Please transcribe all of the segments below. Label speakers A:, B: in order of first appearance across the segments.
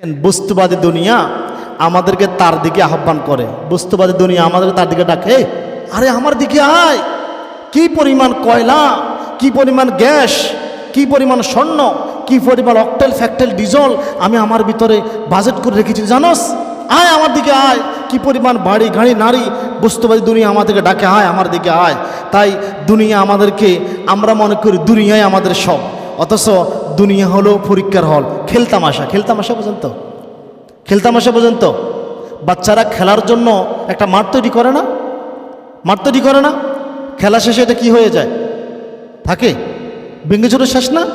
A: বস্তুবাদী দুনিয়া আমাদেরকে তার দিকে আহ্বান করে। বস্তুবাদী দুনিয়া আমাদেরকে তার দিকে ডাকে আরে আমার দিকে আয়। কি পরিমাণ কয়লা, কি পরিমাণ গ্যাস, কি পরিমাণ স্বর্ণ, কি পরিমাণ অকটেল ফ্যাক্টেল ডিজল আমি আমার ভিতরে বাজেট করে রেখেছি, জানোস? আয় আমার দিকে আয়। কি পরিমাণ বাড়ি, গাড়ি, নারী, বস্তুবাদী দুনিয়া আমাদেরকে ডাকে, আয় আমার দিকে আয়। তাই দুনিয়া আমাদেরকে, আমরা মনে করি দুনিয়ায় আমাদের সব। অথচ দুনিয়া হলো পরীক্ষার হল। খেলতামাশা খেলতামাশা পর্যন্ত। খেলতামাশা পর্যন্ত। বাচ্চারা খেলার জন্য একটা মাঠ তৈরি করে না? মাঠ তৈরি করে না? খেলা শেষে এটা কি হয়ে যায়? থাকে? ভেঙে চুরে শেষ না?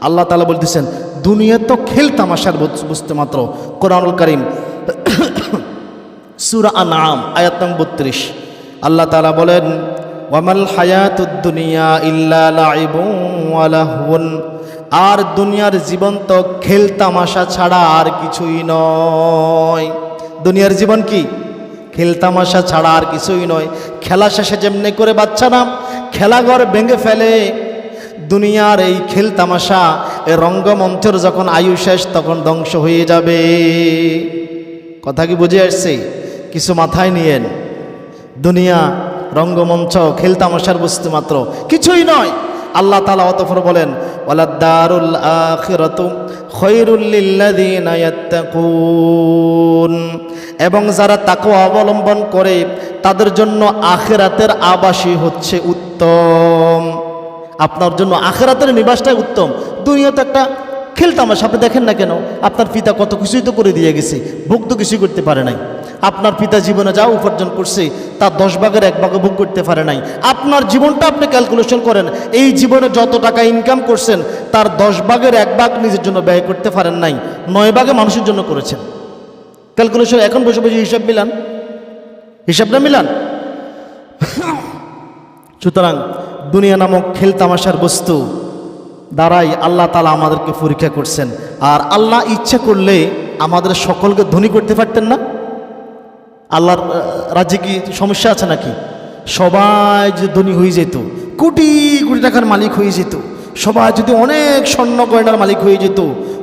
A: আল্লাহ তালা বলতেছেন, দুনিয়া তো খেলতামাশার বুঝ- বুঝতে মাত্র। কোরআনুল করিম, সুরা আনাম আয়াত নং বত্রিশ। আল্লাহ তালা বলেন ওয়ামাল হায়াতুদ্দুনিয়া ইল্লা লাইবুন আর দুনিয়ার জীবন তো খেলতামাশা ছাড়া আর কিছুই নয়। দুনিয়ার জীবন কি? খেলতামাশা ছাড়া আর কিছুই নয়। খেলা শেষে যেমনি করে বাচ্চা নাম খেলাঘর ভেঙে ফেলে। দুনিয়ার এই খেলতামাশা এই রঙ্গমঞ্চের যখন আয়ু শেষ, তখন ধ্বংস হয়ে যাবে। কথা কি বুঝে আসছে? কিছু মাথায় নিয়েন। দুনিয়া, রঙ্গমঞ্চ খেলতামশার বস্তু মাত্র। কিছুই নয়। আল্লাহ তালা অতফর বলেন এবং যারা তাকে অবলম্বন করে, তাদের জন্য আখিরাতের আবাসী হচ্ছে উত্তম। আপনার জন্য আখেরাতের নিবাসটাই উত্তম। দুনিয়া তো একটা খেলতামাশা, আপনি দেখেন না কেন? আপনার পিতা কত কিছুই তো করে দিয়ে গেছে, ভোগ তো কিছুই করতে পারে নাই। আপনার পিতা জীবনে যা উপার্জন করছে তার দশ ভাগের এক ভাগে ভোগ করতে পারে নাই। আপনার জীবনটা আপনি ক্যালকুলেশন করেন, এই জীবনে যত টাকা ইনকাম করছেন, তার দশ ভাগের এক ভাগ নিজের জন্য ব্যয় করতে পারেন নাই, নয় ভাগে মানুষের জন্য করেছেন। ক্যালকুলেশন এখন বসে বসে হিসাব মিলান। হিসাবটা মিলান? সুতরাং দুনিয়া নামক খেল তামাশার বস্তু, দ্বারাই আল্লাহ তালা আমাদেরকে পরীক্ষা করছেন। আর আল্লাহ ইচ্ছা করলে আমাদের সকলকে ধনী করতে পারতেন না? আল্লাহর রাজ্যে কি সমস্যা আছে নাকি? সবাই যদি ধনী হয়ে যেত, কোটি কোটি টাকার মালিক হয়ে যেত, সবাই যদি অনেক স্বর্ণ গয়নার মালিক হয়ে যেত,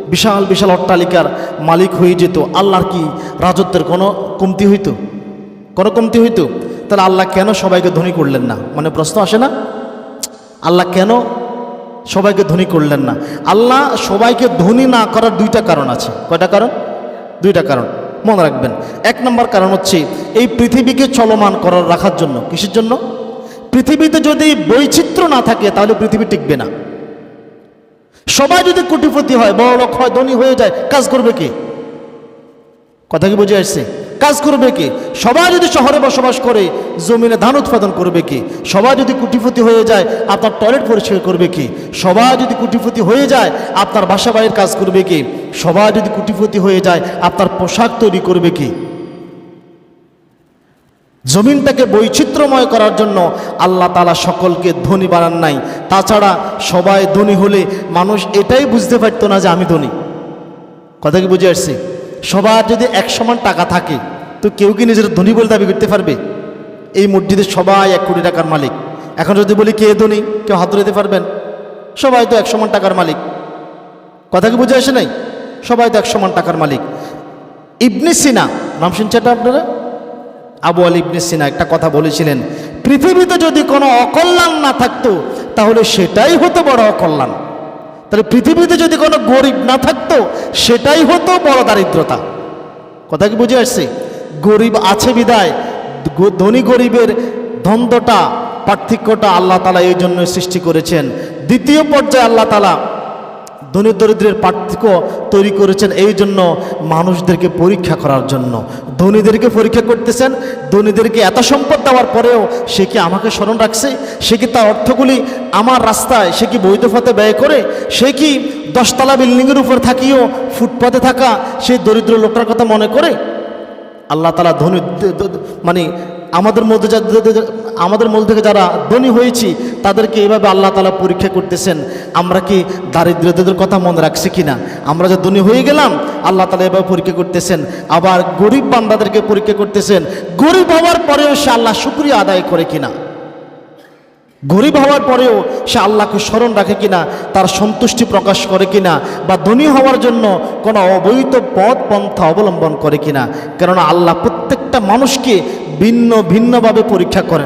A: বিশাল বিশাল অট্টালিকার মালিক হয়ে যেত, আল্লাহর কি রাজত্বের কোনো কমতি হইতো? কোনো কমতি হইতো? তাহলে আল্লাহ কেন সবাইকে ধনী করলেন না? মানে প্রশ্ন আসে না? আল্লাহ কেন সবাইকে ধনী করলেন না? আল্লাহ সবাইকে ধনী না করার দুইটা কারণ আছে। কয়টা কারণ? দুইটা কারণ। মনে রাখবেন। এক নম্বর কারণ হচ্ছে এই পৃথিবীকে চলমান করার রাখার জন্য। কিসের জন্য? পৃথিবীতে যদি বৈচিত্র্য না থাকে, তাহলে পৃথিবী টিকবে না। সবাই যদি কোটিপতি হয়, বড় লোক হয়, ধনী হয়ে যায়, কাজ করবে কে? কথা কি বুঝে আসছে? কাজ করবে কে? সবাই যদি শহরে বসবাস করে, জমিনে ধান উৎপাদন করবে কে? সবাই যদি কুটিপতি হয়ে যায়, আপনার টয়লেট পরিষ্কার করবে কি? সবাই যদি কুটিপতি হয়ে যায়, আপনার বাসা কাজ করবে কে? সবাই যদি কুটিপতি হয়ে যায় আপনার পোশাক তৈরি করবে কে? জমিনটাকে বৈচিত্র্যময় করার জন্য আল্লাহ তালা সকলকে ধনী বানান নাই। তাছাড়া সবাই ধনী হলে মানুষ এটাই বুঝতে পারতো না যে আমি ধনী। কথা কি বুঝে আসছি? সবার যদি এক সমান টাকা থাকে, তো কেউ কি নিজের ধনী বলে দাবি করতে পারবে? এই মসজিদে সবাই এক কোটি টাকার মালিক। এখন যদি বলি কে ধনী, কেউ হাত দিতে পারবেন? সবাই তো এক সমান টাকার মালিক। কথা কি বুঝে আসে নাই? সবাই তো এক সমান টাকার মালিক। ইবনে সিনা, নাম শুনছে এটা আপনারা? আবু আলী ইবনে সিনা একটা কথা বলেছিলেন, পৃথিবীতে যদি কোনো অকল্যাণ না থাকতো, তাহলে সেটাই হতো বড় অকল্যাণ। তাহলে পৃথিবীতে যদি কোনো গরিব না থাকতো, সেটাই হতো বড় দারিদ্রতা। কথা কি বুঝে আসছে? গরিব আছে বিদায় ধনী গরিবের দ্বন্দ্বটা পার্থক্যটা আল্লাহ তালা এই জন্য সৃষ্টি করেছেন। দ্বিতীয় পর্যায়ে আল্লাহ তালা ধনী দরিদ্রের পার্থক্য তৈরি করেছেন এই জন্য মানুষদেরকে পরীক্ষা করার জন্য। ধনীদেরকে পরীক্ষা করতেছেন, ধনীদেরকে এত সম্পদ দেওয়ার পরেও সে কি আমাকে স্মরণ রাখছে? সে কি তার অর্থগুলি আমার রাস্তায়, সে কি বৈধ পথে ব্যয় করে? সে কি দশতলা বিল্ডিংয়ের উপর থাকিও, ফুটপাতে থাকা সেই দরিদ্র লোকটার কথা মনে করে? আল্লাহ তালা ধনী মানে আমাদের মধ্যে আমাদের মধ্যে থেকে যারা ধনী হয়েছি, তাদেরকে এইভাবে আল্লাহ তালা পরীক্ষা করতেছেন। আমরা কি দারিদ্রদের কথা মনে রাখছি কিনা? আমরা যে ধনী হয়ে গেলাম, আল্লাহ তালা এভাবে পরীক্ষা করতেছেন। আবার গরিব বান্দাদেরকে পরীক্ষা করতেছেন। গরিব হওয়ার পরেও সে আল্লাহ শুক্রিয়া আদায় করে কিনা? গরিব হওয়ার পরেও সে আল্লাহকে স্মরণ রাখে কিনা? তার সন্তুষ্টি প্রকাশ করে কিনা? বা ধনী হওয়ার জন্য কোনো অবৈধ পথ, পন্থা অবলম্বন করে কিনা? কেননা আল্লাহ প্রত্যেকটা মানুষকে ভিন্ন ভিন্নভাবে পরীক্ষা করেন।